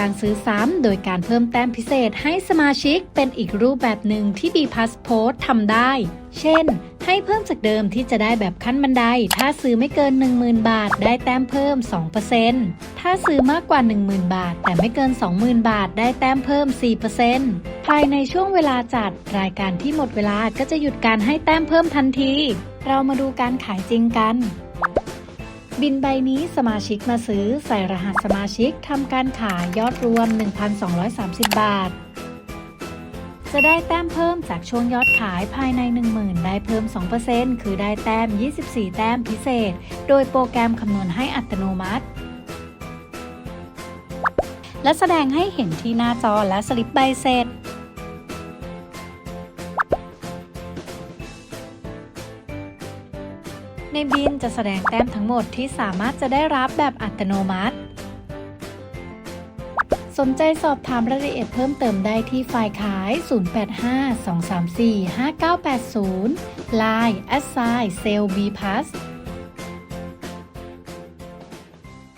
การซื้อซ้ำโดยการเพิ่มแต้มพิเศษให้สมาชิกเป็นอีกรูปแบบหนึ่งที่ b p a s s p o s t ทำได้ เช่น ให้เพิ่มจากเดิมที่จะได้แบบขั้นบันได ถ้าซื้อไม่เกิน 10,000 บาท ได้แต้มเพิ่ม 2%ถ้าซื้อมากกว่า 10,000 บาท แต่ไม่เกิน 20,000 บาท ได้แต้มเพิ่ม 4%ภายในช่วงเวลาจัดรายการที่หมดเวลาก็จะหยุดการให้แต้มเพิ่มทันที เรามาดูการขายจริงกัน บินใบนี้สมาชิกมาซื้อใส่รหัสสมาชิกทำการขายยอดรวม 1,230 บาท จะได้แต้มเพิ่มจากช่วงยอดขายภายใน 10,000 ได้เพิ่ม 2%คือได้แต้ม 24 แต้มพิเศษ โดยโปรแกรมคำนวณให้อัตโนมัติ และแสดงให้เห็นที่หน้าจอและสลิปใบเสร็จ ในบินจะแสดงแต้มทั้งหมดที่สามารถจะได้รับแบบอัตโนมัติ สนใจสอบถามรายละเอียดเพิ่มเติมได้ที่ฝ่ายขาย 085 234 5980 Line a s s i g n s a l e b p a s